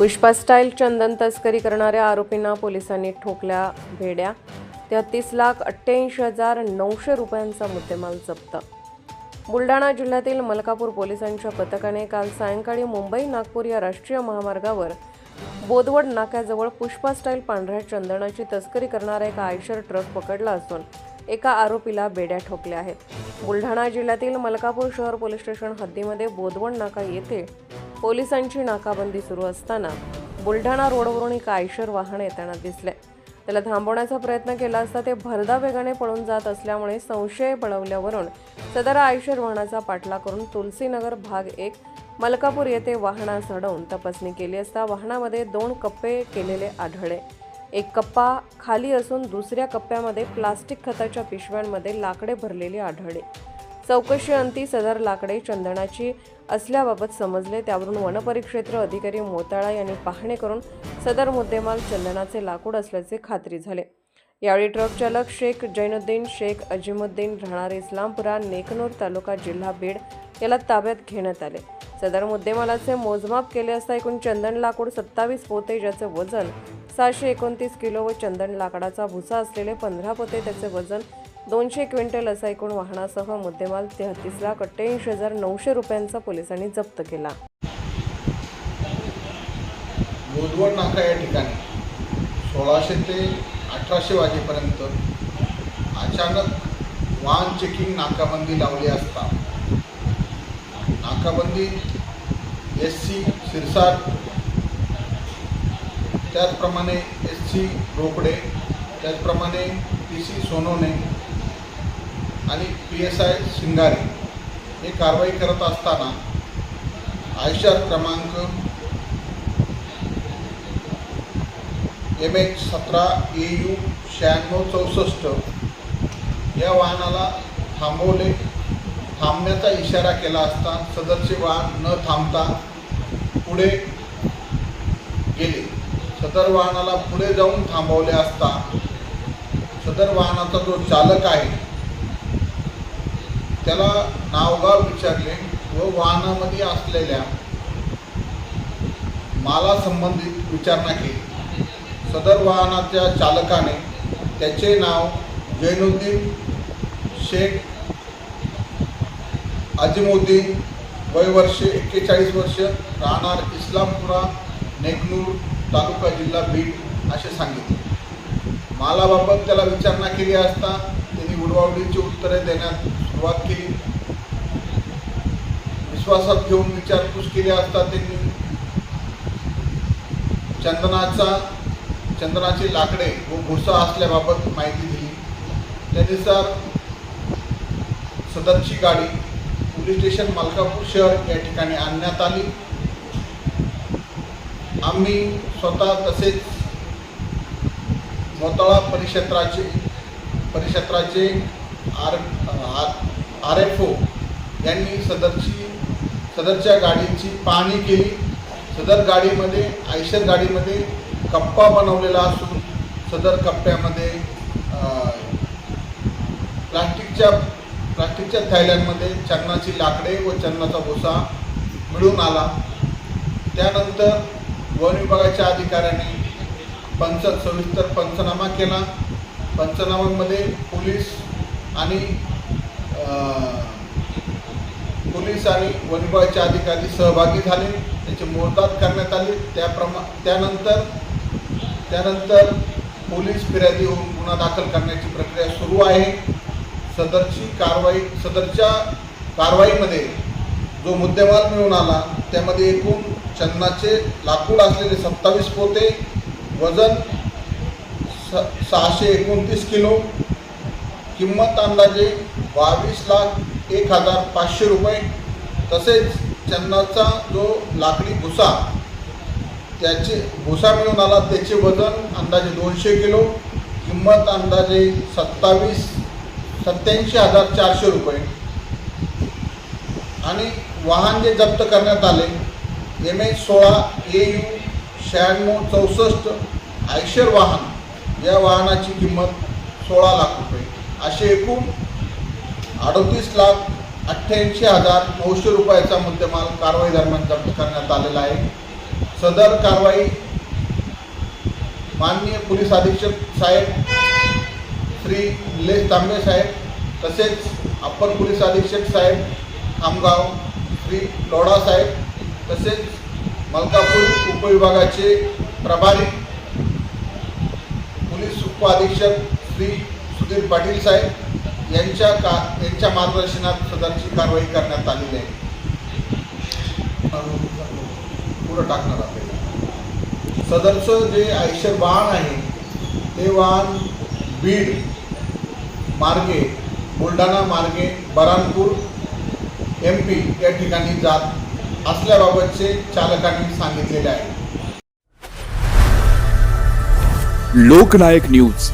Pushpa style चंदन तस्करी करणाऱ्या आरोपींना पोलिसांनी ठोकल्या भेड्या. तेहतीस लाख अठ्ठ्याऐंशी हजार नऊशे रुपयांचा मुद्देमाल जप्त. बुलढाणा जिल्ह्यातील मलकापूर पोलिसांच्या पथकाने काल सायंकाळी मुंबई नागपूर या राष्ट्रीय महामार्गावर बोदवड नाक्याजवळ पुष्पा स्टाईल पांढऱ्या चंदनाची तस्करी करणारा एक आयशर ट्रक पकडला असून एका आरोपीला बेड्या ठोकल्या आहेत. बुलढाणा जिल्ह्यातील मलकापूर शहर पोलीस स्टेशन हद्दीमध्ये बोदवड नाका येथे पोलिसांची नाकाबंदी सुरू असताना बुलढाणा रोडवरून एक आयशर वाहन येताना दिसले. त्याला थांबवण्याचा प्रयत्न केला असता ते भरदा वेगाने पळून जात असल्यामुळे संशय पळवल्यावरून सदर आयशर वाहनाचा पाठला करून तुलसीनगर भाग एक मलकापूर येथे वाहनास अडवून तपासणी केली असता वाहनामध्ये दोन कप्पे केलेले आढळले. एक कप्पा खाली असून दुसऱ्या कप्प्यामध्ये प्लास्टिक खताच्या पिशव्यांमध्ये लाकडे भरलेली आढळली. चौकशी अंती सदर लाकडे चंदनाची असल्याबाबत समजले. त्यावरून वनपरिक्षेत्र अधिकारी मोताळा यांनी पाहणी करून सदर मुद्देमाल चंदनाचे लाकूड असल्याचे खात्री झाले. यावेळी ट्रक चालक शेख जैनुद्दीन शेख अजिमुद्दीन राहणार इस्लामपुरा नेकनूर तालुका जिल्हा बीड याला ताब्यात घेण्यात आले. सदर मुद्देमालाचे मोजमाप केले असता एकूण चंदन लाकूड सत्तावीस पोते ज्याचे वजन सहाशे एकोणतीस किलो व चंदन लाकडाचा भुसा असलेले पंधरा पोते त्याचे वजन दोनशे क्विंटल असा एकूण वाहनासह मुद्देमाल तेहतीस लाख अठ्ठ्याऐंशी हजार नऊशे रुपयांचा पोलिसांनी जप्त केला. मोदवड नाका या ठिकाणी. सोळाशे ते अठराशे वाजेपर्यंत अचानक वाहन चेकिंग नाकाबंदी लावली असता. नाकाबंदी एस सी सिरसाट त्याचप्रमाणे एस सी रोकडे त्याचप्रमाणे पी सी सोनोने आणि पी एस आय शिंगारे हे कारवाई करत असताना आयशर क्रमांक एम एच सतरा ए यू शहाण्णव चौसष्ट या वाहनाला थांबवले. थांबण्याचा इशारा केला असता सदरचे वाहन न थांबता पुढे गेले. सदर वाहनाला पुढे जाऊन थांबवले असता सदर वाहनाचा जो चालक आहे त्याला नावगाव विचारले व वाहनामध्ये असलेल्या माला संबंधित विचारणा केली. सदर वाहनाच्या चालकाने त्याचे नाव जैनुद्दीन शेख अजिमुद्दीन वय वर्षे एक्केचाळीस वर्ष राहणार इस्लामपुरा नेकनूर तालुका जिल्हा बीड असे सांगितले. मालाबाबत त्याला विचारणा केली असता त्यांनी उडवावडीची उत्तरे देण्यात सुरुवात केली विश्वासात घेऊन विचारपूस केली असता त्यांनी चंदनाचा चंदनाचे लाकडे व भुसा असल्याबाबत माहिती दिली. त्यानुसार सदरची गाडी पोलीस स्टेशन मलकापूर शहर या ठिकाणी आणण्यात आली. आम्ही स्वतः तसेच मोताळा परिक्षेत्राचे परिक्षेत्राचे आर आर एफ ओ यांनी सदरची सदरच्या गाडीची पाहणी केली. सदर गाडीमध्ये आयशर गाडीमध्ये कप्पा बनवलेला असून सदर कप्प्यामध्ये प्लास्टिकच्या प्लास्टिकच्या थैल्यांमध्ये चन्नाची लाकडे व चन्नाचा भुसा मिळून आला. त्यानंतर वन विभागाच्या अधिकाऱ्याने पंच सविस्तर पंचनामा केला. पंचनाम्यामध्ये पोलीस आणि पोलीस आणि वनविभागाचे अधिकारी सहभागी झाले. त्याचे मोजदाद करण्यात आले. त्याप्रमा त्यानंतर त्यानंतर पोलीस फिर्यादी होऊन गुन्हा दाखल करण्याची प्रक्रिया सुरू आहे. सदरची कारवाई सदरच्या कारवाईमध्ये जो मुद्देमाल मिळून आला त्यामध्ये एकूण चन्नाचे लाकूड असलेले सत्तावीस पोते वजन स सहाशे एकोणतीस किलो किंमत अंदाजे बावीस लाख एक हजार पाचशे रुपये. तसेच चन्नाचा जो लाकडी भुसा त्याचे भुसा मिळून आला त्याचे वजन अंदाजे दोनशे किलो किंमत अंदाजे सत्तावीस सत्याऐंशी हजार चारशे रुपये. आणि वाहन जे जप्त करण्यात आले एम एच सोळा ए यू शहाण्णव चौसष्ट आयशर वाहन या वाहनाची किंमत सोळा लाख रुपये. असे एकूण अडतीस लाख अठ्ठ्याऐंशी हजार नऊशे रुपयाचा मुद्देमाल कारवाई दरम्यान जप्त करण्यात आलेला आहे. सदर कारवाई माननीय पोलीस अधीक्षक साहेब श्री निलेश तांबे साहेब तसेच अप्पर पोलीस अधीक्षक साहेब खामगाव श्री लोढा साहेब तसेच मलकापूर उपविभागाचे प्रभारी पोलीस उपअधीक्षक श्री सुधीर पाटील साहेब यांच्या का यांच्या मार्गदर्शनात सदरची कारवाई करण्यात आलेली आहे. पुढं टाकणार आपल्याला सदरचं जे आयशर वाहन आहे ते वाहन बीड मार्गे बुलढाणा मार्गे बरानपूर एम पी या ठिकाणी जात असल्याबाबतचे चालकांनी सांगितलेले आहे. लोकनायक न्यूज.